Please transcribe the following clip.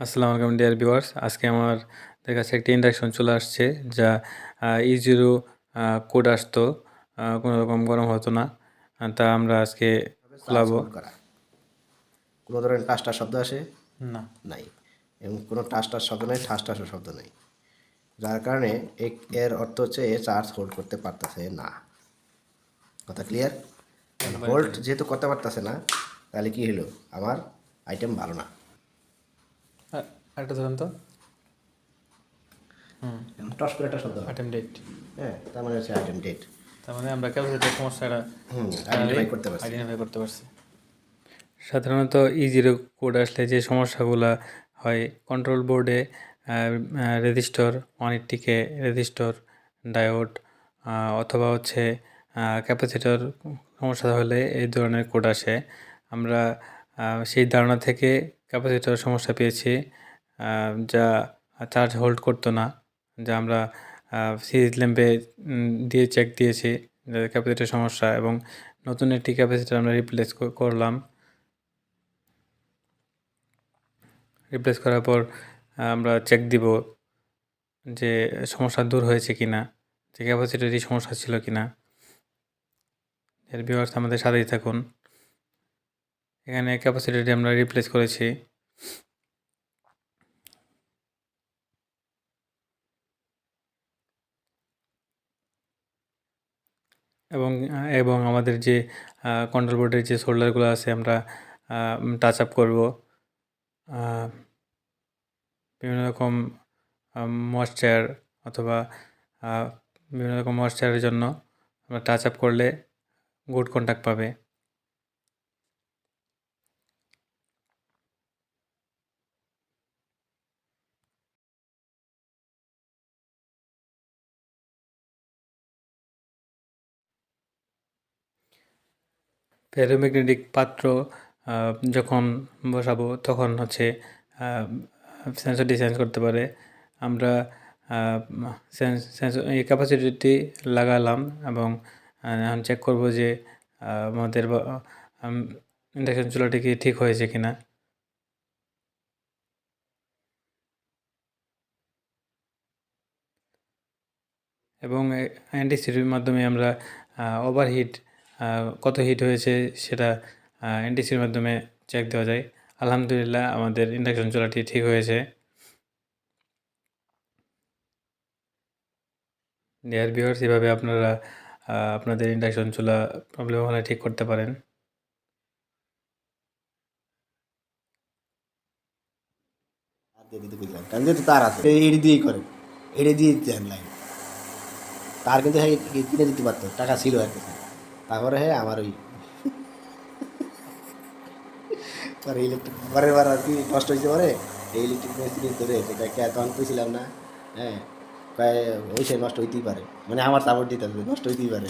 আসসালামু আলাইকুম dear viewers আজকে আমাদের কাছে একটি ইন্ডাকশন চলে আসছে যা ই জিরো কোড আসতো কোনো রকম গরম হতো না তা আমরা আজকে খোলাবো। কোনো ধরনের টাস টাস শব্দ আসে? না। নাই। এবং কোনো টাস টাস শব্দ নেই ঠাস টাসও শব্দ নেই। যার কারণে এক- এর অর্থ হচ্ছে এ চার্জ হোল্ড করতে পারতেছে না। কথা ক্লিয়ার হোল্ড যেহেতু করতে পারতেছে না তাহলে কি হলো? আমার আইটেম ভালো না। আরেকটা ধরুন তো। টস করে একটা শব্দ হয়। ডেট হ্যাঁ তার মানে হচ্ছে আইটেম ডেট তার মানে আমরা ক্যাপাসিটির সমস্যাটা আইডেন্টিফাই করতে পারছি। আইডেন্টিফাই করতে পারছি। সাধারণত ই জিরো কোড আসলে যে সমস্যাগুলো হয় কন্ট্রোল বোর্ডে রেজিস্টর ওয়ান এইট্টিকে রেজিস্টর ডায়োড অথবা হচ্ছে ক্যাপাসিটর সমস্যা হলে এই ধরনের কোড আসে। আমরা সেই ধারণা থেকে ক্যাপাসিটর সমস্যা পেয়েছি। যা চার্জ হোল্ড করতো না, যা আমরা সিরিজ ল্যাম্পে দিয়ে চেক দিয়েছি ক্যাপাসিটর সমস্যা এবং নতুন একটি ক্যাপাসিটর আমরা রিপ্লেস করলাম। রিপ্লেস করার পর আমরা চেক দিব যে সমস্যা দূর হয়েছে কি না যে ক্যাপাসিটারই সমস্যা ছিল কি না এর ভিউয়ার্স আমাদের সাথেই থাকুন। এখানে ক্যাপাসিটারটি আমরা রিপ্লেস করেছি। এবং এবং আমাদের যে কন্ট্রোল বোর্ডের যে শোল্ডারগুলো আছে আমরা টাচ আপ করব। বিভিন্ন রকম ময়েশ্চার অথবা বিভিন্ন রকম ময়েশ্চারের জন্য আমরা টাচ আপ করলে গুড কন্ট্যাক্ট পাবে। ফেরোম্যাগনেটিক পাত্র যখন বসাবো তখন হচ্ছে সেন্সরটি সেন্স করতে পারে। আমরা সেন্স এই ক্যাপাসিটিটি লাগালাম এবং এখন চেক করব যে আমাদের ইন্ডাকশন চুলাটি কি ঠিক হয়েছে কিনা। এবং অ্যান্টিসিটির মাধ্যমে আমরা ওভারহিট কত হিট হয়েছে সেটা অ্যান্টিসির মাধ্যমে চেক দেওয়া যায় আলহামদুলিল্লাহ আমাদের ইন্ডাকশন চুলাটি ঠিক হয়েছে ডিয়ার ভিউয়ার্স এভাবে আপনারা আপনাদের ইন্ডাকশন চুলা প্রবলেম হলে ঠিক করতে পারেন তার দিয়েই লাইন তার কিন্তু হ্যাঁ কিনে দিতে পারতো টাকা ছিল আর কাছে তারপরে হ্যাঁ আমার ওই পরে ইলেকট্রিক পরের বার আর কি নষ্ট হয়েছে পরে, এই ইলেকট্রিক মিস্ত্রি ধরে কে তখন কইছিলাম না হ্যাঁ প্রায় ওই সে নষ্ট হইতেই পারে মানে আমার সাপোর্ট দিতে নষ্ট হইতেই পারে।